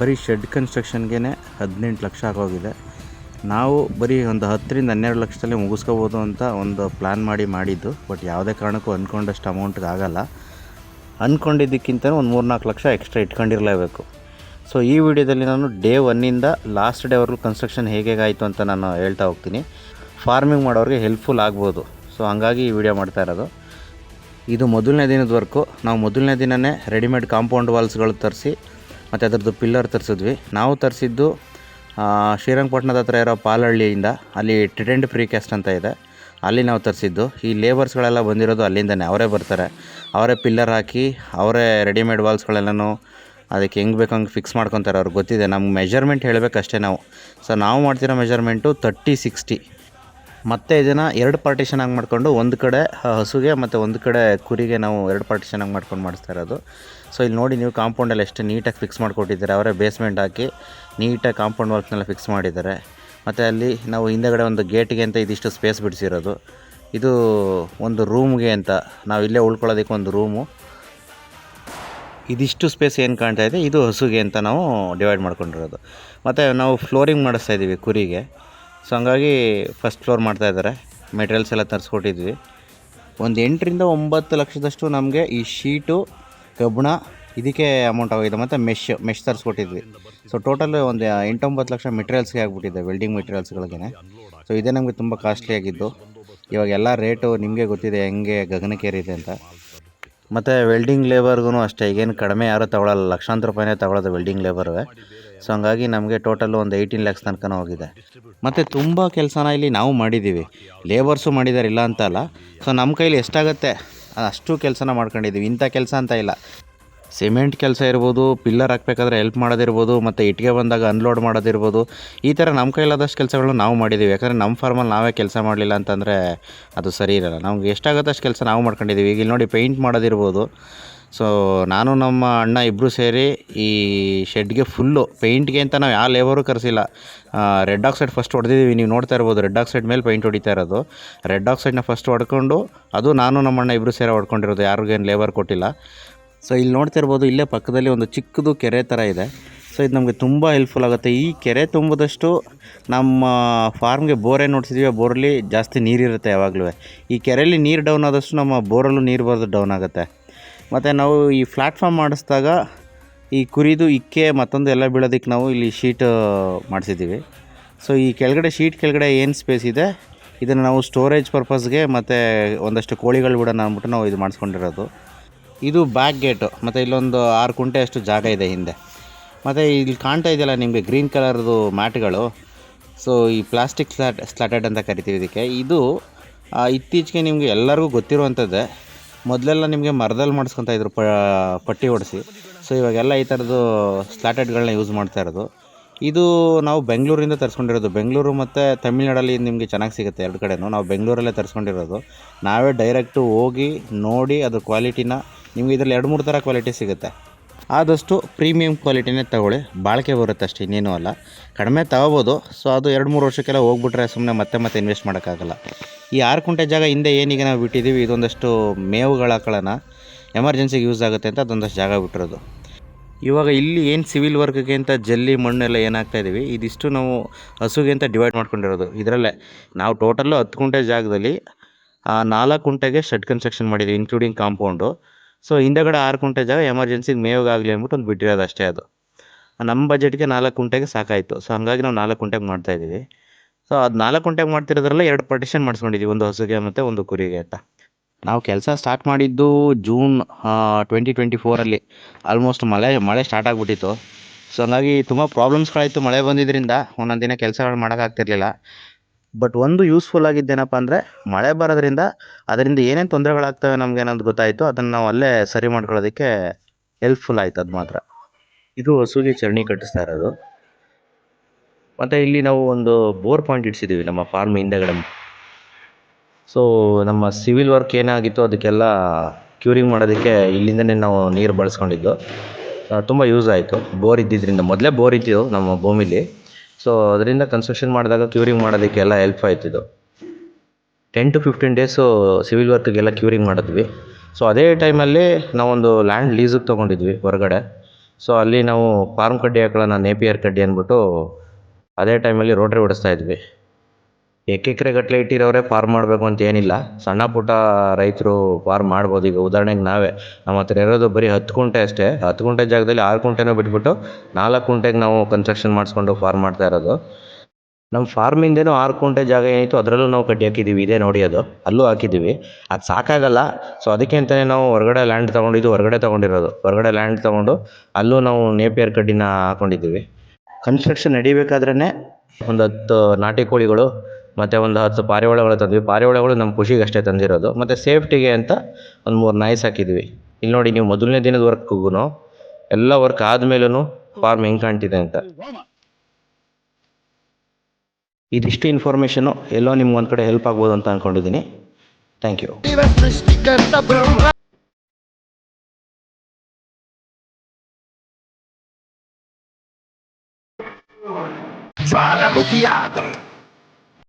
ಬರೀ ಶೆಡ್ ಕನ್ಸ್ಟ್ರಕ್ಷನ್ಗೆ ಹದಿನೆಂಟು ಲಕ್ಷ ಆಗೋಗಿದೆ. ನಾವು ಬರೀ ಒಂದು ಹತ್ತರಿಂದ ಹನ್ನೆರಡು ಲಕ್ಷದಲ್ಲಿ ಮುಗಿಸ್ಕೋಬೋದು ಅಂತ ಒಂದು ಪ್ಲ್ಯಾನ್ ಮಾಡಿ ಮಾಡಿದ್ದು. ಬಟ್ ಯಾವುದೇ ಕಾರಣಕ್ಕೂ ಅಂದ್ಕೊಂಡಷ್ಟು ಅಮೌಂಟ್ಗೆ ಆಗೋಲ್ಲ. ಅಂದ್ಕೊಂಡಿದ್ದಕ್ಕಿಂತ ಒಂದು ಮೂರು ನಾಲ್ಕು ಲಕ್ಷ ಎಕ್ಸ್ಟ್ರಾ ಇಟ್ಕೊಂಡಿರಲೇಬೇಕು. ಸೊ ಈ ವಿಡಿಯೋದಲ್ಲಿ ನಾನು ಡೇ ಒನ್ನಿಂದ ಲಾಸ್ಟ್ ಡೇವರೆಗೂ ಕನ್ಸ್ಟ್ರಕ್ಷನ್ ಹೇಗೆ ಅಂತ ನಾನು ಹೇಳ್ತಾ ಹೋಗ್ತೀನಿ. ಫಾರ್ಮಿಂಗ್ ಮಾಡೋರಿಗೆ ಹೆಲ್ಪ್ಫುಲ್ ಆಗ್ಬೋದು. ಸೊ ಹಂಗಾಗಿ ಈ ವಿಡಿಯೋ ಮಾಡ್ತಾ ಇರೋದು. ಇದು ಮೊದಲನೇ ದಿನದ ವರ್ಕು ನಾವು ಮೊದಲನೇ ದಿನವೇ ರೆಡಿಮೇಡ್ ಕಾಂಪೌಂಡ್ ವಾಲ್ಸ್ಗಳು ತರಿಸಿ ಮತ್ತು ಅದರದ್ದು ಪಿಲ್ಲರ್ ತರಿಸಿದ್ವಿ. ನಾವು ತರಿಸಿದ್ದು ಶ್ರೀರಂಗಪಟ್ಟಣದ ಹತ್ರ ಇರೋ ಪಾಲಹಳ್ಳಿಯಿಂದ ಅಲ್ಲಿ ಟ್ರಿಡೆಂಟ್ ಫ್ರೀ ಕ್ಯಾಸ್ಟ್ ಅಂತ ಇದೆ. ಅಲ್ಲಿ ನಾವು ತರಿಸಿದ್ದು. ಈ ಲೇಬರ್ಸ್ಗಳೆಲ್ಲ ಬಂದಿರೋದು ಅಲ್ಲಿಂದನೇ. ಅವರೇ ಬರ್ತಾರೆ. ಅವರೇ ಪಿಲ್ಲರ್ ಹಾಕಿ, ಅವರೇ ರೆಡಿಮೇಡ್ ವಾಲ್ಸ್ಗಳೆಲ್ಲನೂ ಅದಕ್ಕೆ ಹೆಂಗೆ ಬೇಕು ಹಂಗೆ ಫಿಕ್ಸ್ ಮಾಡ್ಕೊತಾರೆ ಅವ್ರಿಗೆ ಗೊತ್ತಿದೆ. ನಮ್ಗೆ ಮೆಜರ್ಮೆಂಟ್ ಹೇಳಬೇಕಷ್ಟೇ ನಾವು. ಸೊ ನಾವು ಮಾಡ್ತಿರೋ ಮೆಜರ್ಮೆಂಟು ತರ್ಟಿ ಸಿಕ್ಸ್ಟಿ ಮತ್ತು ಇದನ್ನು ಎರಡು ಪಾರ್ಟಿಷನ್ ಆಗಿ ಮಾಡಿಕೊಂಡು ಒಂದು ಕಡೆ ಹಸುಗೆ ಮತ್ತು ಒಂದು ಕಡೆ ಕುರಿಗೆ ನಾವು ಎರಡು ಪಾರ್ಟಿಷನ್ ಆಗಿ ಮಾಡ್ಕೊಂಡು ಮಾಡಿಸ್ತಾ ಇರೋದು. ಸೊ ಇಲ್ಲಿ ನೋಡಿ ನೀವು ಕಾಂಪೌಂಡಲ್ಲಿ ಎಷ್ಟು ನೀಟಾಗಿ ಫಿಕ್ಸ್ ಮಾಡಿಕೊಟ್ಟಿದ್ದಾರೆ. ಅವರೇ ಬೇಸ್ಮೆಂಟ್ ಹಾಕಿ ನೀಟಾಗಿ ಕಾಂಪೌಂಡ್ ವರ್ಕ್ನೆಲ್ಲ ಫಿಕ್ಸ್ ಮಾಡಿದ್ದಾರೆ. ಮತ್ತು ಅಲ್ಲಿ ನಾವು ಹಿಂದೆಗಡೆ ಒಂದು ಗೇಟಿಗೆ ಅಂತ ಇದಿಷ್ಟು ಸ್ಪೇಸ್ ಬಿಡಿಸಿರೋದು. ಇದು ಒಂದು ರೂಮ್ಗೆ ಅಂತ. ನಾವು ಇಲ್ಲೇ ಉಳ್ಕೊಳ್ಳೋದಕ್ಕೆ ಒಂದು ರೂಮು ಇದಿಷ್ಟು ಸ್ಪೇಸ್ ಏನು ಕಾಣ್ತಾ ಇದೆ? ಇದು ಹಸುಗೆ ಅಂತ ನಾವು ಡಿವೈಡ್ ಮಾಡ್ಕೊಂಡಿರೋದು. ಮತ್ತು ನಾವು ಫ್ಲೋರಿಂಗ್ ಮಾಡಿಸ್ತಾ ಇದ್ದೀವಿ ಕುರಿಗೆ. ಸೊ ಹಂಗಾಗಿ ಫಸ್ಟ್ ಫ್ಲೋರ್ ಮಾಡ್ತಾ ಇದ್ದಾರೆ. ಮೆಟೀರಿಯಲ್ಸ್ ಎಲ್ಲ ತರಿಸ್ಕೊಟ್ಟಿದ್ವಿ. ಒಂದು ಎಂಟರಿಂದ ಒಂಬತ್ತು ಲಕ್ಷದಷ್ಟು ನಮಗೆ ಈ ಶೀಟು ಕಬ್ಬಣ ಇದಕ್ಕೆ ಅಮೌಂಟ್ ಆಗಿದೆ ಮತ್ತು ಮೆಶ್ ಮೆಶ್ ತರಿಸ್ಕೊಟ್ಟಿದ್ವಿ. ಸೊ ಟೋಟಲ್ ಒಂದು ಎಂಟೊಂಬತ್ತು ಲಕ್ಷ ಮೆಟೀರಿಯಲ್ಸ್ಗೆ ಆಗಿಬಿಟ್ಟಿದೆ ವೆಲ್ಡಿಂಗ್ ಮೆಟೀರಿಯಲ್ಸ್ಗಳಿಗೆ ಸೊ ಇದೇ ನಮಗೆ ತುಂಬ ಕಾಸ್ಟ್ಲಿ ಆಗಿದ್ದು. ಇವಾಗ ಎಲ್ಲ ರೇಟು ನಿಮಗೆ ಗೊತ್ತಿದೆ, ಹೆಂಗೆ ಗಗನಕ್ಕೇರಿದೆ ಅಂತ. ಮತ್ತು ವೆಲ್ಡಿಂಗ್ ಲೇಬರ್ಗೂ ಅಷ್ಟೇ, ಈಗೇನು ಕಡಿಮೆ ಯಾರೂ ತಗೊಳ್ಳಲ್ಲ ಲಕ್ಷಾಂತರ ರೂಪಾಯಿನೇ ತಗೊಳ್ಳೋದು ವೆಲ್ಡಿಂಗ್ ಲೇಬರ್ಗೆ ಸೊ ಹಂಗಾಗಿ ನಮಗೆ ಟೋಟಲ್ ಒಂದು ಏಯ್ಟೀನ್ ಲ್ಯಾಕ್ಸ್ ತನಕ ಹೋಗಿದೆ. ಮತ್ತು ತುಂಬ ಕೆಲಸನ ಇಲ್ಲಿ ನಾವು ಮಾಡಿದ್ದೀವಿ ಲೇಬರ್ಸು ಮಾಡಿದ್ದಾರೆ ಇಲ್ಲ ಅಂತ ಅಲ್ಲ ಸೊ ನಮ್ಮ ಕೈಲಿ ಎಷ್ಟಾಗುತ್ತೆ? ಅಷ್ಟು ಕೆಲಸನ ಮಾಡ್ಕೊಂಡಿದ್ದೀವಿ ಇಂಥ ಕೆಲಸ ಅಂತ ಇಲ್ಲ. ಸಿಮೆಂಟ್ ಕೆಲಸ ಇರ್ಬೋದು, ಪಿಲ್ಲರ್ ಹಾಕಬೇಕಾದ್ರೆ ಹೆಲ್ಪ್ ಮಾಡೋದಿರ್ಬೋದು, ಮತ್ತು ಇಟ್ಟಿಗೆ ಬಂದಾಗ ಅನ್ಲೋಡ್ ಮಾಡೋದಿರ್ಬೋದು, ಈ ಥರ ನಮ್ಮ ಕೈಲಾದಷ್ಟು ಕೆಲಸಗಳು ನಾವು ಮಾಡಿದ್ದೀವಿ ಯಾಕಂದರೆ ನಮ್ಮ ಫಾರ್ಮಲ್ಲಿ ನಾವೇ ಕೆಲಸ ಮಾಡಲಿಲ್ಲ ಅಂತಂದರೆ ಅದು ಸರಿ ಇರಲ್ಲ. ನಮ್ಗೆ ಎಷ್ಟಾಗುತ್ತಷ್ಟು ಕೆಲಸ ನಾವು ಮಾಡ್ಕೊಂಡಿದ್ದೀವಿ ಈಗ ಇಲ್ಲಿ ನೋಡಿ ಪೇಂಟ್ ಮಾಡೋದಿರ್ಬೋದು. ಸೊ ನಾನು ನಮ್ಮ ಅಣ್ಣ ಇಬ್ಬರು ಸೇರಿ ಈ ಶೆಡ್ಗೆ ಫುಲ್ಲು ಪೇಂಟ್ಗೆ ಅಂತ ನಾವು ಯಾವ ಲೇಬರು ಕರೆಸಿಲ್ಲ. ರೆಡ್ ಆಕ್ಸೈಡ್ ಫಸ್ಟ್ ಹೊಡೆದಿದ್ದೀವಿ ನೀವು ನೋಡ್ತಾ ಇರ್ಬೋದು ರೆಡ್ ಆಕ್ಸೈಡ್ ಮೇಲೆ ಪೇಂಟ್ ಹೊಡಿತಾ ಇರೋದು. ರೆಡ್ ಆಕ್ಸೈಡ್ನ ಫಸ್ಟ್ ಹೊಡ್ಕೊಂಡು, ಅದು ನಾನು ನಮ್ಮ ಅಣ್ಣ ಇಬ್ಬರು ಸೇರಿ ಹೊಡ್ಕೊಂಡಿರೋದು. ಯಾರಿಗೇನು ಲೇಬರ್ ಕೊಟ್ಟಿಲ್ಲ. ಸೊ ಇಲ್ಲಿ ನೋಡ್ತಿರ್ಬೋದು ಇಲ್ಲೇ ಪಕ್ಕದಲ್ಲಿ ಒಂದು ಚಿಕ್ಕದು ಕೆರೆ ಥರ ಇದೆ. ಸೊ ಇದು ನಮಗೆ ತುಂಬ ಹೆಲ್ಪ್ಫುಲ್ ಆಗುತ್ತೆ. ಈ ಕೆರೆ ತುಂಬಿದಷ್ಟು ನಮ್ಮ ಫಾರ್ಮ್ಗೆ ಬೋರೇ ನೋಡ್ಸಿದ್ವಿ, ಆ ಬೋರಲ್ಲಿ ಜಾಸ್ತಿ ನೀರಿರುತ್ತೆ ಯಾವಾಗಲೂ. ಈ ಕೆರೆಯಲ್ಲಿ ನೀರು ಡೌನ್ ಆದಷ್ಟು ನಮ್ಮ ಬೋರಲ್ಲೂ ನೀರು ಬರೋದು ಡೌನ್ ಆಗುತ್ತೆ. ಮತ್ತು ನಾವು ಈ ಪ್ಲ್ಯಾಟ್ಫಾರ್ಮ್ ಮಾಡಿಸಿದಾಗ ಈ ಕುರಿದು ಇಕ್ಕೆ ಮತ್ತೊಂದು ಎಲ್ಲ ಬೀಳೋದಕ್ಕೆ ನಾವು ಇಲ್ಲಿ ಶೀಟ್ ಮಾಡಿಸಿದ್ದೀವಿ ಸೊ ಈ ಕೆಳಗಡೆ ಶೀಟ್ ಕೆಳಗಡೆ ಏನು ಸ್ಪೇಸ್ ಇದೆ, ಇದನ್ನು ನಾವು ಸ್ಟೋರೇಜ್ ಪರ್ಪಸ್ಗೆ ಮತ್ತು ಒಂದಷ್ಟು ಕೋಳಿಗಳು ಬಿಡೋಣ ಅಂದ್ಬಿಟ್ಟು ನಾವು ಇದು ಮಾಡಿಸ್ಕೊಂಡಿರೋದು. ಇದು ಬ್ಯಾಕ್ ಗೇಟು ಮತ್ತು ಇಲ್ಲೊಂದು ಆರು ಕುಂಟೆ ಅಷ್ಟು ಜಾಗ ಇದೆ ಹಿಂದೆ. ಮತ್ತು ಇಲ್ಲಿ ಕಾಣ್ತಾ ಇದೆಯಲ್ಲ ನಿಮಗೆ ಗ್ರೀನ್ ಕಲರ್ದು ಮ್ಯಾಟ್ಗಳು. ಸೊ ಈ ಪ್ಲಾಸ್ಟಿಕ್ ಸ್ಲಾಟ್ ಸ್ಲಾಟೆಡ್ ಅಂತ ಕರಿತೀವಿ ಇದಕ್ಕೆ. ಇದು ಇತ್ತೀಚೆಗೆ ನಿಮಗೆ ಎಲ್ಲರಿಗೂ ಗೊತ್ತಿರುವಂಥದ್ದೇ. ಮೊದಲೆಲ್ಲ ನಿಮಗೆ ಮರದಲ್ಲಿ ಮಾಡಿಸ್ಕೊತಾ ಇದ್ರು ಪಟ್ಟಿ ಹೊಡಿಸಿ. ಸೊ ಇವಾಗೆಲ್ಲ ಈ ಥರದ್ದು ಸ್ಲಾಟೆಡ್ಗಳನ್ನ ಯೂಸ್ ಮಾಡ್ತಾ ಇರೋದು. ಇದು ನಾವು ಬೆಂಗಳೂರಿಂದ ತರಿಸ್ಕೊಂಡಿರೋದು. ಬೆಂಗಳೂರು ಮತ್ತು ತಮಿಳ್ನಾಡಲ್ಲಿ ನಿಮಗೆ ಚೆನ್ನಾಗಿ ಸಿಗುತ್ತೆ ಎರಡು ಕಡೆನೂ. ನಾವು ಬೆಂಗಳೂರಲ್ಲೇ ತರಿಸ್ಕೊಂಡಿರೋದು. ನಾವೇ ಡೈರೆಕ್ಟು ಹೋಗಿ ನೋಡಿ ಅದ್ರ ಕ್ವಾಲಿಟಿನ ನಿಮ್ಗೆ ಇದರಲ್ಲಿ ಎರಡು, ಮೂರು ಥರ ಕ್ವಾಲಿಟಿ ಸಿಗುತ್ತೆ. ಆದಷ್ಟು ಪ್ರೀಮಿಯಂ ಕ್ವಾಲಿಟಿನೇ ತಗೊಳ್ಳಿ. ಬಾಳಿಕೆ ಬರುತ್ತೆ ಅಷ್ಟೇ, ಇನ್ನೇನೂ ಅಲ್ಲ. ಕಡಿಮೆ ತಗೋಬೋದು. ಸೊ ಅದು ಎರಡು, ಮೂರು ವರ್ಷಕ್ಕೆಲ್ಲ ಹೋಗ್ಬಿಟ್ರೆ ಸುಮ್ಮನೆ ಮತ್ತೆ ಮತ್ತೆ ಇನ್ವೆಸ್ಟ್ ಮಾಡೋಕ್ಕಾಗಲ್ಲ. ಈ ಆರು ಕುಂಟೆ ಜಾಗ ಹಿಂದೆ ಏನೀಗ ನಾವು ಬಿಟ್ಟಿದ್ದೀವಿ, ಇದೊಂದಷ್ಟು ಮೇವುಗಳ ಹಾಕೊಳ್ಳೋಣ ಎಮರ್ಜೆನ್ಸಿಗೆ ಯೂಸ್ ಆಗುತ್ತೆ ಅಂತ ಅದೊಂದಷ್ಟು ಜಾಗ ಬಿಟ್ಟಿರೋದು. ಇವಾಗ ಇಲ್ಲಿ ಏನು ಸಿವಿಲ್ ವರ್ಕ್ಗೆ ಅಂತ ಜಲ್ಲಿ, ಮಣ್ಣೆಲ್ಲ ಏನಾಗ್ತಾ ಇದ್ದೀವಿ ಇದಿಷ್ಟು ನಾವು ಹಸುಗೆ ಅಂತ ಡಿವೈಡ್ ಮಾಡ್ಕೊಂಡಿರೋದು. ಇದರಲ್ಲೇ ನಾವು ಟೋಟಲ್ಲು ಹತ್ತು ಕುಂಟೆ ಜಾಗದಲ್ಲಿ ನಾಲ್ಕು ಕುಂಟೆಗೆ ಶೆಡ್ ಕನ್ಸ್ಟ್ರಕ್ಷನ್ ಮಾಡಿದ್ದೀವಿ ಇನ್ಕ್ಲೂಡಿಂಗ್ ಕಾಂಪೌಂಡು ಸೊ ಹಿಂದೆಗಡೆ ಆರು ಕುಂಟೆ ಜಾಗ ಎಮರ್ಜೆನ್ಸಿಗೆ ಮೇವಿಗಾಗಲಿ ಅಂದ್ಬಿಟ್ಟು ಒಂದು ಬಿಟ್ಟಿರೋದು ಅಷ್ಟೇ ಅದು. ನಮ್ಮ ಬಜೆಟ್ಗೆ ನಾಲ್ಕು ಕುಂಟೆಗೆ ಸಾಕಾಯಿತು. ಸೊ ಹಂಗಾಗಿ ನಾವು ನಾಲ್ಕು ಕುಂಟೆಗೆ ಮಾಡ್ತಾಯಿದ್ದೀವಿ ಸೊ ಅದು ನಾಲ್ಕು ಕುಂಟೆಗೆ ಮಾಡ್ತಿರೋದ್ರಲ್ಲ ಎರಡು ಪಾರ್ಟಿಷನ್ ಮಾಡಿಸ್ಕೊಂಡಿದ್ದೀವಿ ಒಂದು ಹಸುಗೆ ಮತ್ತು ಒಂದು ಕುರಿಗೆ ಅಂತ. ನಾವು ಕೆಲಸ ಸ್ಟಾರ್ಟ್ ಮಾಡಿದ್ದು ಜೂನ್ ಟ್ವೆಂಟಿ ಟ್ವೆಂಟಿ ಫೋರಲ್ಲಿ ಆಲ್ಮೋಸ್ಟ್ ಮಳೆ ಮಳೆ ಸ್ಟಾರ್ಟ್ ಆಗಿಬಿಟ್ಟಿತ್ತು. ಸೊ ಹಂಗಾಗಿ ತುಂಬ ಪ್ರಾಬ್ಲಮ್ಸ್ಗಳಾಯಿತು ಮಳೆ ಬಂದಿದ್ದರಿಂದ ಒಂದೊಂದು ದಿನ ಕೆಲಸಗಳು ಮಾಡೋಕ್ಕಾಗ್ತಿರ್ಲಿಲ್ಲ ಬಟ್ ಒಂದು ಯೂಸ್ಫುಲ್ ಆಗಿದ್ದೇನಪ್ಪ ಅಂದರೆ, ಮಳೆ ಬರೋದ್ರಿಂದ ಅದರಿಂದ ಏನೇನು ತೊಂದರೆಗಳಾಗ್ತವೆ ನಮ್ಗೆ ಗೊತ್ತಾಯಿತು. ಅದನ್ನು ನಾವು ಅಲ್ಲೇ ಸರಿ ಮಾಡ್ಕೊಳ್ಳೋದಕ್ಕೆ ಹೆಲ್ಪ್ಫುಲ್ ಆಯ್ತು ಅದು ಮಾತ್ರ. ಇದು ಹಸುಗೆ ಚರ್ಣಿ ಕಟ್ಟಿಸ್ತಾ ಇರೋದು. ಮತ್ತು ಇಲ್ಲಿ ನಾವು ಒಂದು ಬೋರ್ ಪಾಯಿಂಟ್ ಇಡ್ಸಿದ್ದೀವಿ ನಮ್ಮ ಫಾರ್ಮ್ ಹಿಂದೆಗಡೆ. ಸೊ ನಮ್ಮ ಸಿವಿಲ್ ವರ್ಕ್ ಏನಾಗಿತ್ತು ಅದಕ್ಕೆಲ್ಲ ಕ್ಯೂರಿಂಗ್ ಮಾಡೋದಕ್ಕೆ ಇಲ್ಲಿಂದನೇ ನಾವು ನೀರು ಬಳಸ್ಕೊಂಡಿದ್ದು. ತುಂಬ ಯೂಸ್ ಆಯಿತು. ಬೋರ್ ಇದ್ದಿದ್ದರಿಂದ ಮೊದಲೇ ಬೋರ್ ಇತ್ತು ನಮ್ಮ ಭೂಮಿಲಿ. ಸೊ ಅದರಿಂದ ಕನ್ಸ್ಟ್ರಕ್ಷನ್ ಮಾಡಿದಾಗ ಕ್ಯೂರಿಂಗ್ ಮಾಡೋದಕ್ಕೆಲ್ಲ ಹೆಲ್ಪ್ ಆಯ್ತು ಇದು. Ten to fifteen days civil ವರ್ಕ್ಗೆಲ್ಲ curing ಮಾಡಿದ್ವಿ. ಸೊ ಅದೇ ಟೈಮಲ್ಲಿ ನಾವೊಂದು ಲ್ಯಾಂಡ್ ಲೀಸಿಗೆ ತೊಗೊಂಡಿದ್ವಿ ಹೊರಗಡೆ. ಸೊ ಅಲ್ಲಿ ನಾವು ಫಾರ್ಮ್ ಕಡ್ಡಿ ಹಾಕೊಳ್ಳೋಣ ನೇಪಿಯರ್ ಕಡ್ಡಿ ಅಂದ್ಬಿಟ್ಟು, ಅದೇ ಟೈಮಲ್ಲಿ ರೋಟ್ರಿ ಹೊಡೆಸ್ತಾ ಇದ್ವಿ. ಎಕ್ಕೆಕ್ರೆ ಗಟ್ಟಲೆ ಇಟ್ಟಿರೋರೇ ಫಾರ್ಮ್ ಮಾಡಬೇಕು ಅಂತ ಏನಿಲ್ಲ. ಸಣ್ಣ ಪುಟ್ಟ ರೈತರು ಫಾರ್ಮ್ ಮಾಡ್ಬೋದು. ಈಗ ಉದಾಹರಣೆಗೆ ನಾವೇ, ನಮ್ಮ ಹತ್ರ ಇರೋದು ಬರೀ ಹತ್ತು ಕುಂಟೆ ಅಷ್ಟೇ. ಹತ್ತು ಕುಂಟೆ ಜಾಗದಲ್ಲಿ ಆರು ಕುಂಟೆನೂ ಬಿಟ್ಬಿಟ್ಟು ನಾಲ್ಕು ಕುಂಟೆಗೆ ನಾವು ಕನ್ಸ್ಟ್ರಕ್ಷನ್ ಮಾಡಿಸ್ಕೊಂಡು ಫಾರ್ಮ್ ಮಾಡ್ತಾ ಇರೋದು. ನಮ್ಮ ಫಾರ್ಮಿಂದೇನೂ ಆರು ಕುಂಟೆ ಜಾಗ ಏನಿತ್ತು ಅದರಲ್ಲೂ ನಾವು ಕಡ್ಡಿ ಹಾಕಿದ್ದೀವಿ. ಇದೇ ನೋಡಿ ಅದು. ಅಲ್ಲೂ ಹಾಕಿದ್ದೀವಿ. ಅದು ಸಾಕಾಗಲ್ಲ. ಸೊ ಅದಕ್ಕೆ ಅಂತಲೇ ನಾವು ಹೊರಗಡೆ ಲ್ಯಾಂಡ್ ತೊಗೊಂಡಿದ್ದು ಹೊರಗಡೆ ತೊಗೊಂಡಿರೋದು. ಹೊರಗಡೆ ಲ್ಯಾಂಡ್ ತೊಗೊಂಡು ಅಲ್ಲೂ ನಾವು ನೇಪಿಯರ್ ಕಡ್ಡಿನ ಹಾಕೊಂಡಿದ್ದೀವಿ. ಕನ್ಸ್ಟ್ರಕ್ಷನ್ ನಡಿಬೇಕಾದ್ರೇ ಒಂದು ಹತ್ತು ನಾಟಿ ಕೋಳಿಗಳು ಮತ್ತು ಒಂದು ಹತ್ತು ಪಾರಿವಾಳಗಳು ತಂದ್ವಿ. ಪಾರಿವಾಳಗಳು ನಮ್ಮ ಖುಷಿಗೆ ಅಷ್ಟೇ ತಂದಿರೋದು. ಮತ್ತು ಸೇಫ್ಟಿಗೆ ಅಂತ ಒಂದು ಮೂರು ನಾಯಿ ಹಾಕಿದ್ವಿ. ಇಲ್ಲಿ ನೋಡಿ ನೀವು ಮೊದಲನೇ ದಿನದ ವರ್ಕ್ಗೂ ಎಲ್ಲ ವರ್ಕ್ ಆದ್ಮೇಲೂ ಫಾರ್ಮ್ ಹೆಂಗೆ ಕಾಣ್ತಿದೆ ಅಂತ. ಇದಿಷ್ಟು ಇನ್ಫಾರ್ಮೇಷನು ಎಲ್ಲೋ ನಿಮ್ಗೆ ಒಂದು ಕಡೆ ಹೆಲ್ಪ್ ಆಗ್ಬೋದು ಅಂತ ಅಂದ್ಕೊಂಡಿದ್ದೀನಿ ಥ್ಯಾಂಕ್ ಯು ಜ್ವಾಲಾಮುಖಿಯಾದ